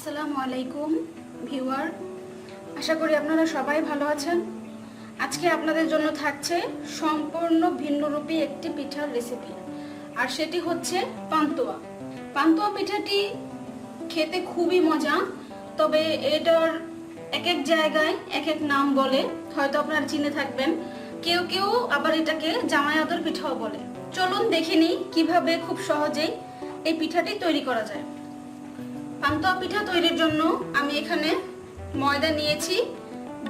আসসালামু আলাইকুম, ভিউয়ার। আশা করি আপনারা সবাই ভালো আছেন। আজকে আপনাদের জন্য থাকছে সম্পূর্ণ ভিন্নরূপী একটি পিঠার রেসিপি আর সেটি হচ্ছে পান্তুয়া। পান্তুয়া পিঠাটি খেতে খুবই মজা, তবে এটার এক এক জায়গায় এক এক নাম বলে, হয়তো আপনারা চিনে থাকবেন। কেউ কেউ আবার এটাকে জামাই আদর পিঠাও বলে। চলুন দেখে নিই কীভাবে খুব সহজেই এই পিঠাটি তৈরি করা যায়। পান্তুয়া পিঠা তৈরির জন্য আমি এখানে ময়দা নিয়েছি,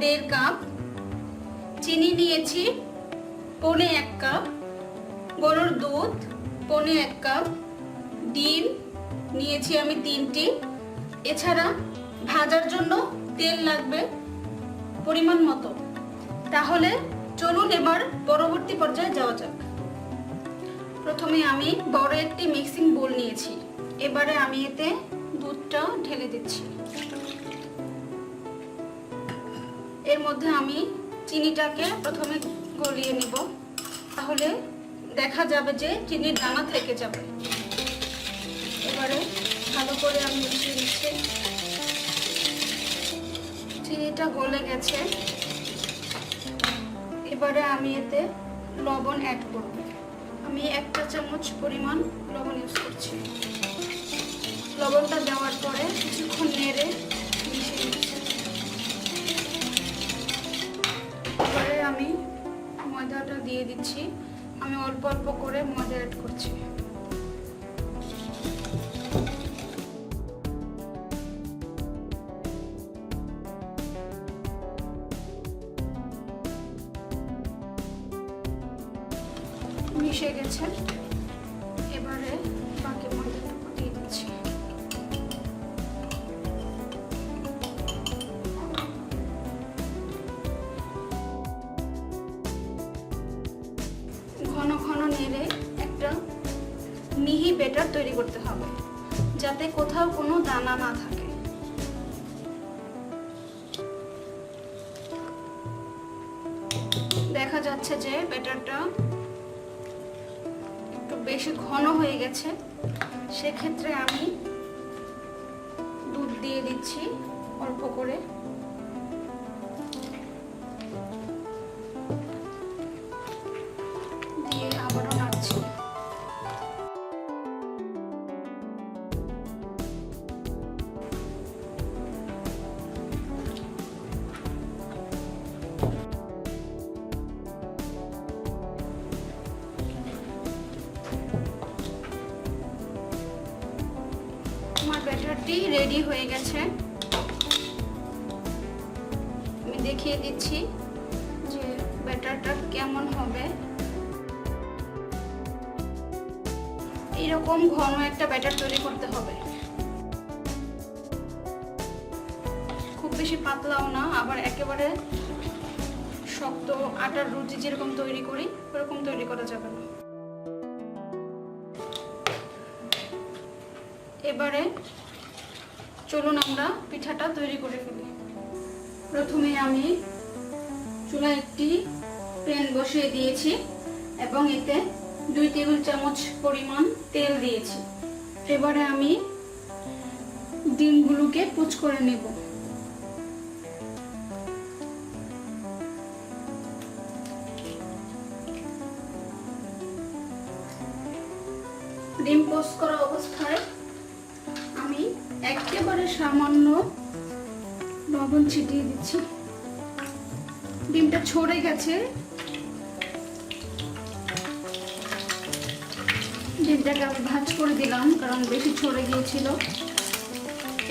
দেড় কাপ, চিনি নিয়েছি, পনে এক কাপ, গরুর দুধ, পনে এক কাপ, ডিম নিয়েছি আমি তিনটি। এছাড়া ভাজার জন্য তেল লাগবে পরিমাণ মতো। তাহলে চলুন এবার পরবর্তী পর্যায়ে যাওয়া যাক। প্রথমে আমি বড় একটি মিক্সিং বোল নিয়েছি। এবারে আমি এতে দুধটা ঢেলে দিচ্ছি। এর মধ্যে আমি চিনিটাকে প্রথমে গলিয়ে নিব। তাহলে দেখা যাবে যে চিনির দানা থেকে যাবে। এবারে ভালো করে আমি মিশিয়ে দিচ্ছি চিনিটা গলে গেছে। এবারে আমি এতে লবণ অ্যাড করব। আমি একটা চামচ পরিমাণ লবণ ইউজ করছি। লবণটা দেওয়ার পরে কিছুক্ষণ নেড়ে মিশিয়ে দিচ্ছি আমি ময়দাটা দিয়ে দিচ্ছি। আমি অল্প অল্প করে ময়দা অ্যাড করছি। যাতে কোথাও কোনো দানা না থাকে। দেখা যাচ্ছে যে ব্যাটারটা একটু বেশি ঘন হয়ে গেছে। সেক্ষেত্রে আমি দুধ দিয়ে দিচ্ছি অল্প করে। ব্যাটারটি রেডি হয়ে গেছে। আমি দেখিয়ে দিচ্ছি যে ব্যাটারটা কেমন হবে। এরকম ঘন একটা ব্যাটার তৈরি করতে হবে। খুব বেশি পাতলাও না, আবার একেবারে শক্ত আটার রুটি যেরকম তৈরি করি, ওরকম তৈরি করা যাবে না। এবারে চলুন আমরা পিঠাটা তৈরি করে ফেলি। প্রথমে আমি চুলায় একটি প্যান বসিয়ে দিয়েছি এবং এতে দুই টেবিল চামচ পরিমাণ তেল দিয়েছি। এবারে আমি ডিমগুলোকে পুচ করে নেব। ডিম পোস্ট করা অবস্থায় একেবারে সামান্য লবণ ছিটিয়ে দিচ্ছি। ডিমটা ছড়ে গেছে। ডিমটাকে আমি ভাজ করে দিলাম, কারণ বেশি ছড়ে গিয়েছিল।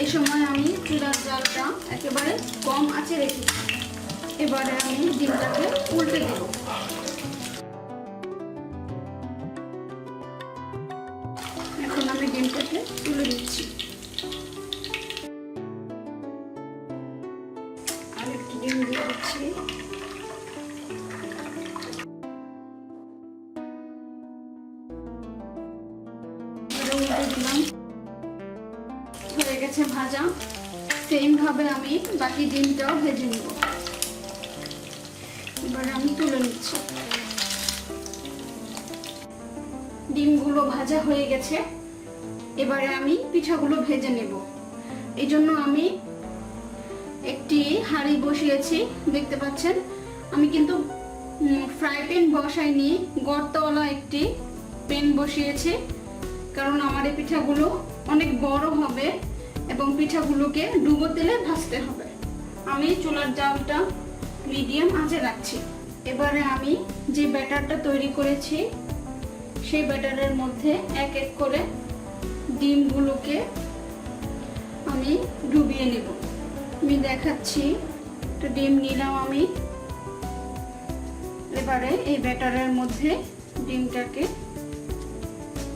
এ সময় আমি চুলার জালটা একেবারে কম আছে রেখেছি। এবারে আমি ডিমটাকে উল্টে দেব। ডিম দিয়ে দিচ্ছি হয়ে গেছে ভাজা। সেম ভাবে আমি বাকি ডিমটাও ভেজে নিব এবারে আমি তুলে নিচ্ছি ডিমগুলো ভাজা হয়ে গেছে এবারে আমি পিঠাগুলো ভেজে নেব এই জন্য আমি একটি হাঁড়ি বসিয়েছি, দেখতে পাচ্ছেন? আমি কিন্তু ফ্রাই প্যান বসাইনি, গর্তওয়ালা একটি প্যান বসিয়েছি, কারণ আমার এই পিঠাগুলো অনেক বড় হবে এবং পিঠাগুলোকে ডুবো তেলে ভাজতে হবে। আমি চুলার জালটা মিডিয়াম আঁচে রাখছি। এবারে আমি যে ব্যাটারটা তৈরি করেছি, সেই ব্যাটারের মধ্যে এক এক করে ডিমগুলোকে আমি ডুবিয়ে নেব। আমি দেখাচ্ছি। একটা ডিম নিলাম আমি। এবারে এই ব্যাটারের মধ্যে ডিমটাকে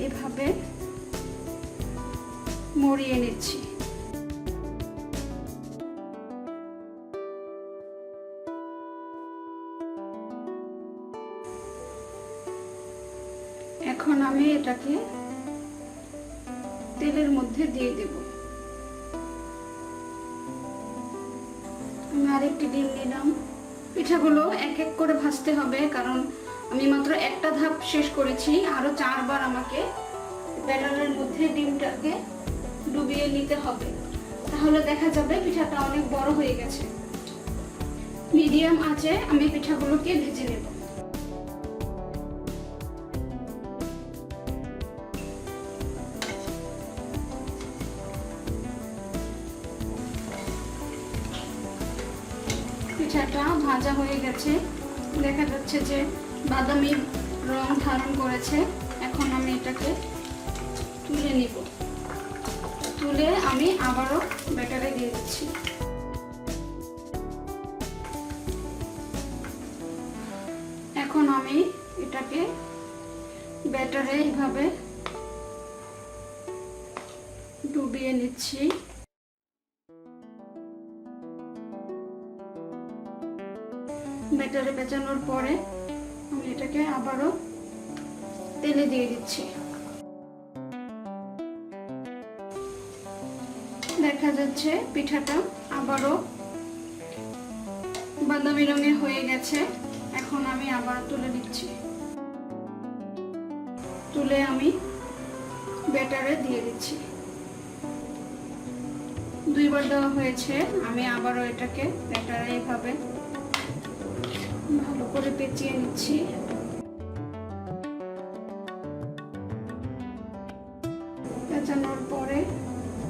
এভাবে মরিয়ে নিচ্ছি। এখন আমি এটাকে তেলের মধ্যে দিয়ে দেব। আমি আরেকটি ডিম নিলাম। পিঠাগুলো এক এক করে ভাজতে হবে, কারণ আমি মাত্র একটা ধাপ শেষ করেছি আরও চারবার আমাকে ব্যাটারের মধ্যে ডিমটাকে ডুবিয়ে নিতে হবে। তাহলে দেখা যাবে পিঠাটা অনেক বড় হয়ে গেছে। মিডিয়াম আছে আমি পিঠাগুলোকে ভেজে নেব। পিঠাটা ভাজা হয়ে গেছে। দেখা যাচ্ছে যে বাদামি রং ধারণ করেছে। এখন আমি এটাকে তুলে নিব। তুলে আমি আবারও ব্যাটারে দিয়ে দিচ্ছি। এখন আমি এটাকে ব্যাটারে এইভাবে ডুবিয়ে নিচ্ছি। ব্যাটারে বেচানোর পরে আমি এটাকে আবারও তেলে দিয়ে দিচ্ছি। দেখা যাচ্ছে পিঠাটা আবারও বাদামি রঙের হয়ে গেছে। এখন আমি আবার তুলে নিচ্ছি। তুলে আমি ব্যাটারে দিয়ে দিচ্ছি। দুইবার দেওয়া হয়েছে, আমি আবারও এটাকে ব্যাটারে এইভাবে করে পেঁচিয়ে নিচ্ছি। পেঁচানোর পরে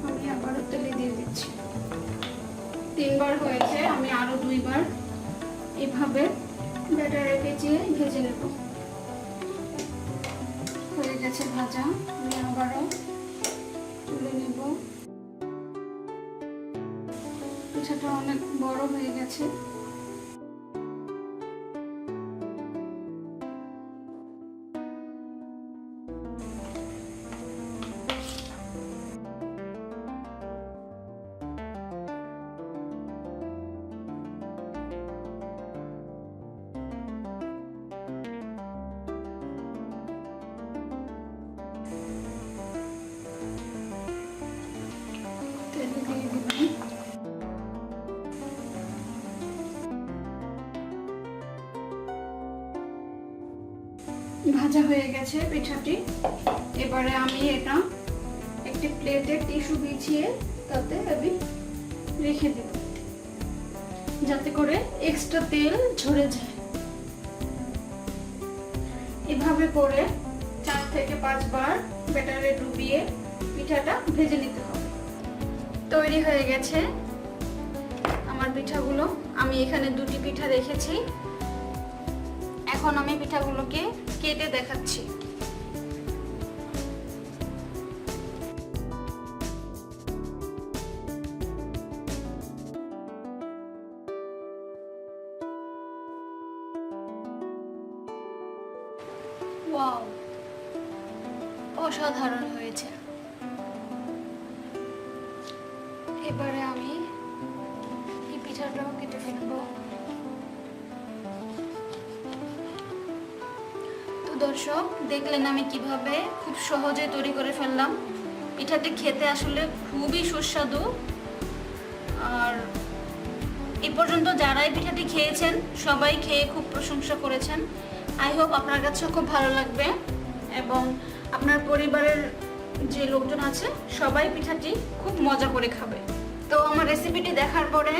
আমি আবারও তেলে দিয়ে দিচ্ছি। তিনবার হয়েছে, আমি আরও দুইবার এভাবে ব্যাটারে পেঁচিয়ে ভেজে নেব। হয়ে গেছে ভাজা, আমি আবারও তুলে নেব। পিঠাটা অনেক বড় হয়ে গেছে। ভাজা হয়ে গেছে পিঠাটি। এবারে আমি এটা একটি প্লেটে টিস্যু বিছিয়ে তাতে আমি রেখে দেব। যাতে করে এক্সট্রা তেল ঝরে যায়। এভাবে করে চার থেকে পাঁচবার ব্যাটারে ডুবিয়ে পিঠাটা ভেজে নিতে হবে। তৈরি হয়ে গেছে। আমার পিঠাগুলো আমি এখানে দুটি পিঠা রেখেছি। এখন আমি পিঠাগুলোকে কেটে দেখাচ্ছি। অসাধারণ হয়েছে। এবারে আমি এই পিঠাটাও কেটে ফেলব। দর্শক দেখলেন আমি কীভাবে খুব সহজে তৈরি করে ফেললাম। পিঠাটি খেতে আসলে খুবই সুস্বাদু। আর এ পর্যন্ত যারাই পিঠাটি খেয়েছেন, সবাই খেয়ে খুব প্রশংসা করেছেন। আই হোপ আপনার কাছেও খুব ভালো লাগবে এবং আপনার পরিবারের যে লোকজন আছে, সবাই পিঠাটি খুব মজা করে খাবে। তো আমার রেসিপিটি দেখার পরে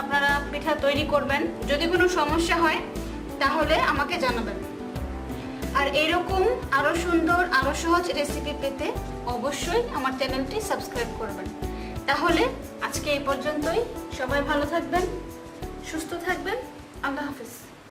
আপনারা পিঠা তৈরি করবেন। যদি কোনো সমস্যা হয়, তাহলে আমাকে জানাবেন। আর এরকম আরও সুন্দর আরও সহজ রেসিপি পেতে অবশ্যই আমার চ্যানেলটি সাবস্ক্রাইব করবেন। তাহলে আজকে এই পর্যন্তই। সবাই ভালো থাকবেন, সুস্থ থাকবেন। আল্লাহ হাফিজ।